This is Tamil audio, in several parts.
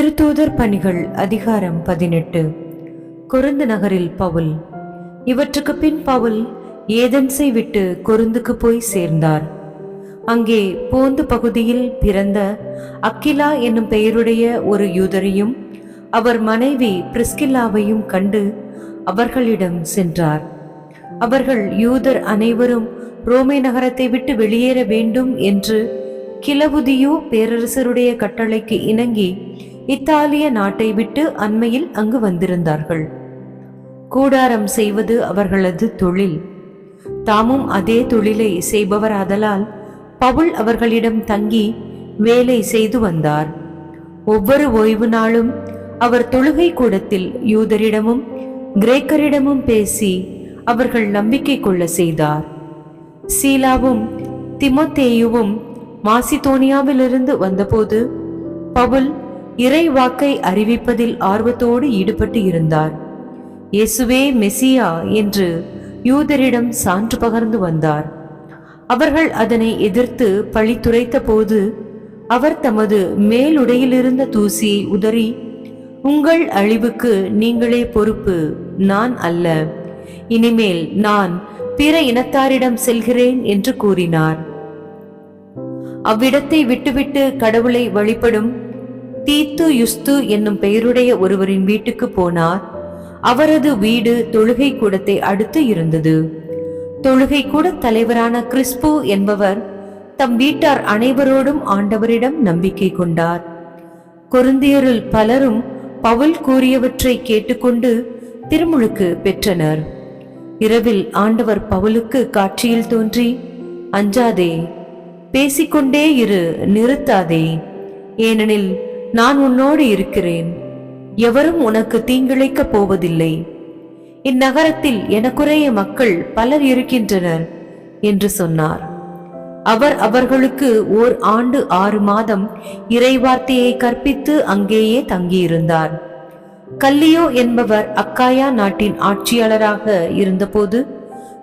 திருத்தூதர் பணிகள் அதிகாரம் பதினெட்டு. கொருந்து நகரில் பவுல். இவற்றுக்கு பின் பவுல் ஏதென்ஸை விட்டு கொருந்துக்கு போய் சேர்ந்தார். அங்கே போந்து பகுதியில் பிறந்த அக்கிலா என்னும் பெயருடைய ஒரு யூதரையும் அவர் மனைவி பிரிஸ்கில்லாவையும் கண்டு அவர்களிடம் சென்றார். அவர்கள் யூதர் அனைவரும் ரோமை நகரத்தை விட்டு வெளியேற வேண்டும் என்று கிளவுதியு பேரரசருடைய கட்டளைக்கு இணங்கி இத்தாலிய நாட்டை விட்டு அண்மையில் அங்கு வந்திருந்தார்கள். கூடாரம் செய்வது அவர்களது தொழில். தாமும் அதே தொழிலை செய்பவராதலால் பவுல் அவர்களிடம் தங்கி வேலை செய்து வந்தார். ஒவ்வொரு ஓய்வு நாளும் அவர் தொழுகை கூடத்தில் யூதரிடமும் கிரேக்கரிடமும் பேசி அவர்கள் நம்பிக்கை கொள்ள செய்தார். சீலாவும் திமோத்தேயுவும் மாசிதோனியாவிலிருந்து வந்தபோது பவுல் இறைவாக்கை அறிவிப்பதில் ஆர்வத்தோடு ஈடுபட்டு இருந்தார். இயேசுவே மெசியா என்று யூதரிடம் சான்று பகர்ந்து வந்தார். அவர்கள் அதனை எதிர்த்து பழித்துரைத்த போது அவர் தமது மேலுடையிலிருந்த தூசியை உதறி உங்கள் அழிவுக்கு நீங்களே பொறுப்பு நான் அல்ல. இனிமேல் நான் பிற இனத்தாரிடம் செல்கிறேன் என்று கூறினார். அவ்விடத்தை விட்டுவிட்டு கடவுளை வழிபடும் தீத்து யுஸ்து என்னும் பெயருடைய ஒருவரின் வீட்டுக்கு போனார். அவரது வீடு தொழுகை கூடத்தை அடுத்து இருந்தது. தொழுகை கூட தலைவரான கிறிஸ்பு என்பவர் தம் வீட்டார் அனைவரோடும் ஆண்டவரிடம் நம்பிக்கை கொண்டார். கொருந்தியரில் பலரும் பவுல் கூறியவற்றை கேட்டுக்கொண்டு திருமுழுக்கு பெற்றனர். இரவில் ஆண்டவர் பவுலுக்கு காட்சியில் தோன்றி அஞ்சாதே பேசிக்கொண்டே இரு நிறுத்தாதே. ஏனெனில் நான் உன்னோடு இருக்கிறேன். எவரும் உனக்கு தீங்கிழைக்கப் போவதில்லை. இந்நகரத்தில் எனக்குறைய மக்கள் பலர் இருக்கின்றனர் என்று சொன்னார். அவர் அவர்களுக்கு ஓர் ஆண்டு ஆறு மாதம் இறைவார்த்தையை கற்பித்து அங்கேயே தங்கியிருந்தார். கல்லியோ என்பவர் அக்காயா நாட்டின் ஆட்சியாளராக இருந்தபோது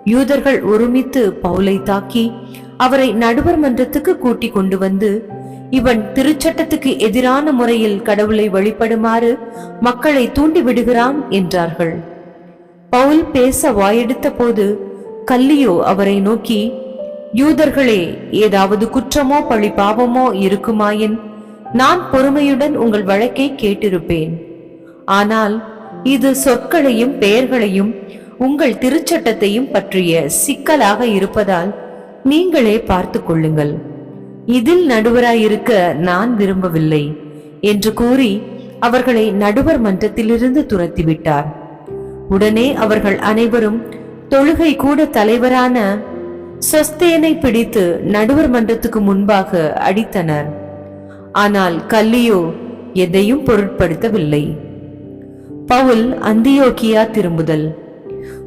யூதர்கள் ஒருமித்து பவுலை தாக்கி அவரை நடுவர் மன்றத்துக்கு கூட்டிக் கொண்டு வந்து இவன் திருச்சட்டத்துக்கு எதிரான முறையில் கடவுளை வழிபடுமாறு மக்களை தூண்டி விடுகிறான் என்றார்கள். பவுல் பேச வாயெடுத்த போது கல்லியோ அவரை நோக்கி யூதர்களே ஏதாவது குற்றமோ பழி பாவமோ இருக்குமாயின் நான் பொறுமையுடன் உங்கள் வழக்கை கேட்டிருப்பேன். ஆனால் இது சொற்களையும் பெயர்களையும் உங்கள் திருச்சட்டத்தையும் பற்றிய சிக்கலாக இருப்பதால் நீங்களே பார்த்து கொள்ளுங்கள். இதில் நடுவராயிருக்க நான் விரும்பவில்லை என்று கூறி அவர்களை நடுவர் மன்றத்திலிருந்து துரத்திவிட்டார். உடனே அவர்கள் அனைவரும் தொழுகை கூட தலைவரான சொஸ்தேனை பிடித்து நடுவர் மன்றத்துக்கு முன்பாக அடித்தனர். ஆனால் கல்லியோ எதையும் பொருட்படுத்தவில்லை. பவுல் அந்தியோக்கியா திரும்புதல்.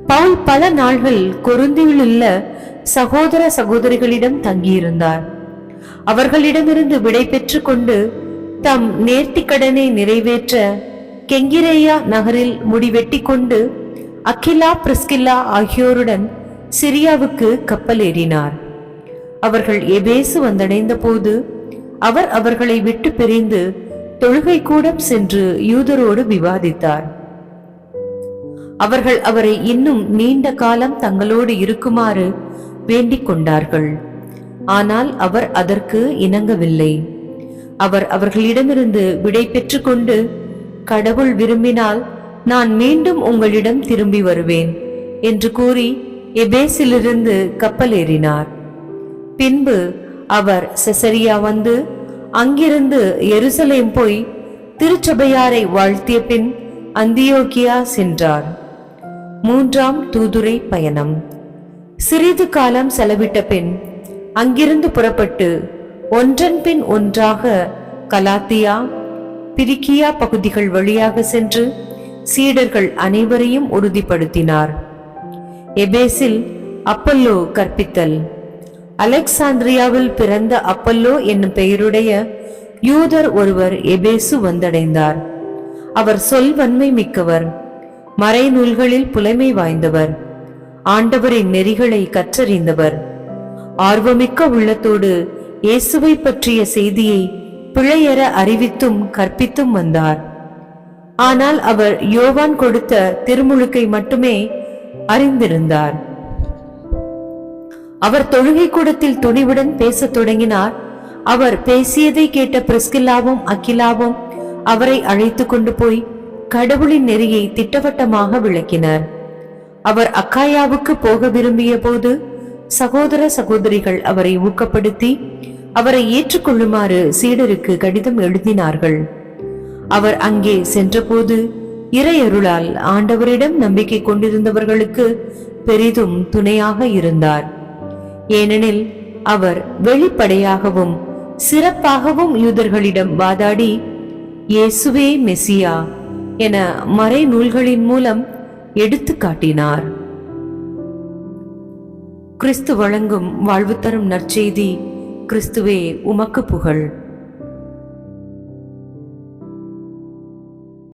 பவுல் பல நாள்கள் கொருந்தியிலுள்ள சகோதர சகோதரிகளிடம் தங்கியிருந்தார். அவர்களிடமிருந்து விடை பெற்று கொண்டு தம் நேர்த்திக்கடனை நிறைவேற்ற கெங்கிரேயா நகரில் முடிவெட்டி கொண்டு அகிலா பிரிஸ்கில்லா ஆகியோருடன் சிரியாவுக்கு கப்பல் ஏறினார் அவர்கள் எபேசு வந்தடைந்த போது அவர் அவர்களை விட்டு பிரிந்து தொழுகை கூடம் சென்று யூதரோடு விவாதித்தார். அவர்கள் அவரை இன்னும் நீண்ட காலம் தங்களோடு இருக்குமாறு வேண்டிக் கொண்டார்கள் ஆனால் அவர் அதற்கு இணங்கவில்லை. அவர் அவர்களிடமிருந்து விடை பெற்றுக்கொண்டு கடவுள் விரும்பினால் நான் மீண்டும் உங்களிடம் திரும்பி வருவேன் என்று கூறி எபேசிலிருந்து கப்பல் ஏறினார். பின்பு அவர் செசரியா வந்து அங்கிருந்து எருசலேம் போய் திருச்சபையாரை வாழ்த்திய பின் அந்தியோகியா சென்றார். மூன்றாம் தூதுரை பயணம். சிறிது காலம் செலவிட்ட பின் அங்கிருந்து புறப்பட்டு ஒன்றன் பின் ஒன்றாக கலாத்தியா பிரிக்கியா பகுதிகள் வழியாக சென்று சீடர்கள் அனைவரையும் உறுதிப்படுத்தினார். எபேசில் அப்பல்லோ கற்பித்தல். அலெக்சாந்திரியாவில் பிறந்த அப்பல்லோ என்னும் பெயருடைய யூதர் ஒருவர் எபேசு வந்தடைந்தார். அவர் சொல்வன்மை மிக்கவர் மறைநூல்களில் புலைமை வாய்ந்தவர் ஆண்டவரின் நெறிகளை கற்றறிந்தவர். ஆர்வமிக்க உள்ளத்தோடு இயேசுவை பற்றிய செய்தியை பிழையற அறிவித்தும் கற்பித்தும் வந்தார். ஆனால் அவர் யோவான் கொடுத்த திருமுழுக்கை மட்டுமே அறிந்திருந்தார். அவர் தொழுகை கூடத்தில் துணிவுடன் பேசத் தொடங்கினார். அவர் பேசியதை கேட்ட பிரிஸ்கில்லாவும் அகிலாவும் அவரை அழைத்து கொண்டு போய் கடவுளின் நெறியை திட்டவட்டமாக விளக்கினர். அவர் அக்காயாவுக்கு போக விரும்பிய போது சகோதர சகோதரிகள் அவரை ஊக்கப்படுத்தி அவரை ஏற்றுக்கொள்ளுமாறு சீடருக்கு கடிதம் எழுதினார்கள். அவர் அங்கே சென்றபோது இறையருளால் ஆண்டவரிடம் நம்பிக்கை கொண்டிருந்தவர்களுக்கு பெரிதும் துணையாக இருந்தார். ஏனெனில் அவர் வெளிப்படையாகவும் சிறப்பாகவும் யூதர்களிடம் வாதாடி இயேசுவே மெசியா என மறை நூல்களின் மூலம் எடுத்து காட்டினார் கிறிஸ்து வழங்கும் வாழ்வு தரும் நற்செய்தி கிறிஸ்துவே உமக்கு புகழ்.